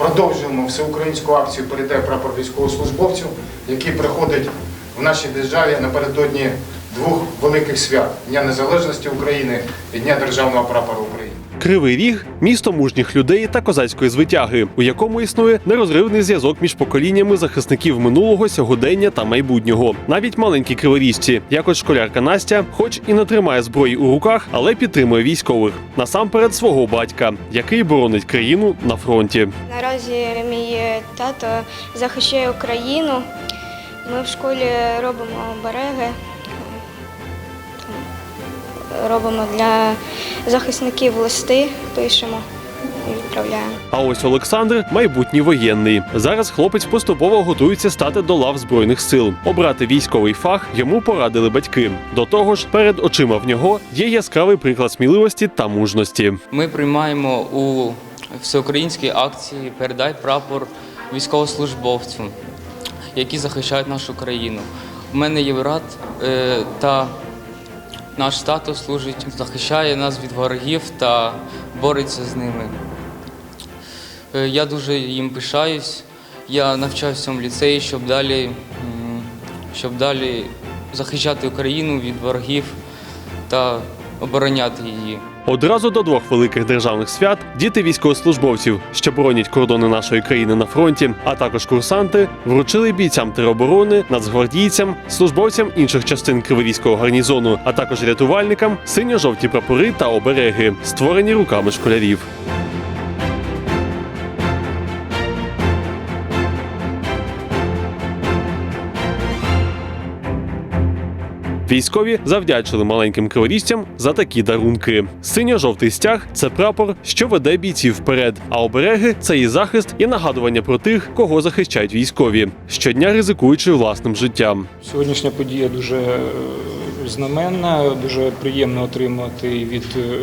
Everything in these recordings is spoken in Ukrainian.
продовжуємо всеукраїнську акцію «Передай прапор військовослужбовцю, який приходить в нашій державі напередодні двох великих свят Дня Незалежності України і Дня Державного прапора України. Кривий ріг місто мужніх людей та козацької звитяги, у якому існує нерозривний зв'язок між поколіннями захисників минулого, сьогодення та майбутнього. Навіть маленькі криворіжці, як от школярка Настя, хоч і не тримає зброї у руках, але підтримує військових насамперед свого батька, який боронить країну на фронті. Наразі мій тато захищає Україну. Ми в школі робимо береги, робимо для захисників листи, пишемо і відправляємо. А ось Олександр майбутній воєнний. Зараз хлопець поступово готується стати до лав збройних сил. Обрати військовий фах йому порадили батьки. До того ж, перед очима в нього є яскравий приклад сміливості та мужності. Ми приймаємо у всеукраїнській акції Передай прапор військовослужбовцю, які захищають нашу країну. У мене є брат е, та наш тато служить, захищає нас від ворогів та бореться з ними. Е, Я дуже їм пишаюсь. Я навчаюся в ліцеї, щоб далі, щоб далі захищати Україну від ворогів та обороняти її. Одразу до двох великих державних свят діти військовослужбовців, що боронять кордони нашої країни на фронті, а також курсанти, вручили бійцям тероборони, нацгвардійцям, службовцям інших частин криволіського гарнізону, а також рятувальникам синьо-жовті прапори та обереги, створені руками школярів. Військові завдячили маленьким криворіжцям за такі дарунки. Синьо-жовтий стяг це прапор, що веде бійців вперед. А обереги це і захист, і нагадування про тих, кого захищають військові, щодня ризикуючи власним життям. Сьогоднішня подія дуже е, знаменна, дуже приємно отримати від е,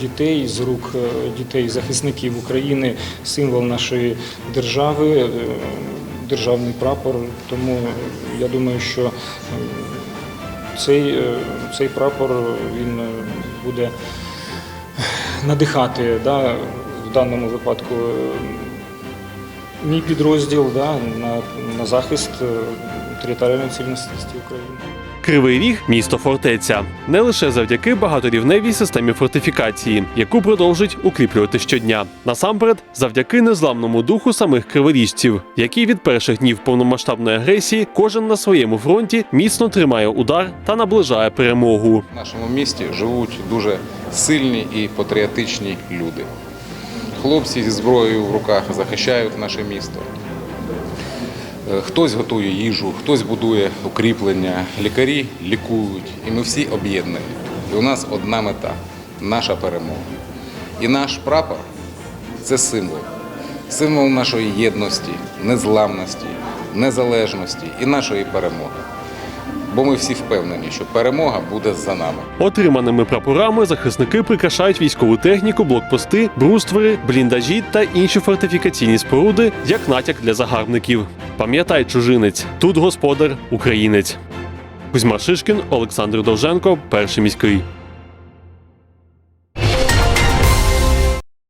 дітей з рук е, дітей захисників України символ нашої держави, державний прапор. Тому я думаю, що цей, е, цей прапор він е, буде надихати да, в даному випадку. е, Мій підрозділ да, на, на захист е, територіальної цілісності України. Кривий ріг місто фортеця не лише завдяки багаторівневій системі фортифікації, яку продовжують укріплювати щодня. Насамперед, завдяки незламному духу самих криворіжців, які від перших днів повномасштабної агресії кожен на своєму фронті міцно тримає удар та наближає перемогу. В нашому місті живуть дуже сильні і патріотичні люди. Хлопці зі зброєю в руках захищають наше місто. Е, Хтось готує їжу, хтось будує укріплення, лікарі лікують, і ми всі об'єднані. І у нас одна мета наша перемога. І наш прапор це символ. Символ нашої єдності, незламності, незалежності і нашої перемоги. Бо ми всі впевнені, що перемога буде за нами. Отриманими прапорами захисники прикрашають військову техніку, блокпости, бруствери, бліндажі та інші фортифікаційні споруди як натяк для загарбників. Пам'ятай, чужинець, тут господар, українець. Кузьма Шишкін, Олександр Довженко, перший міський.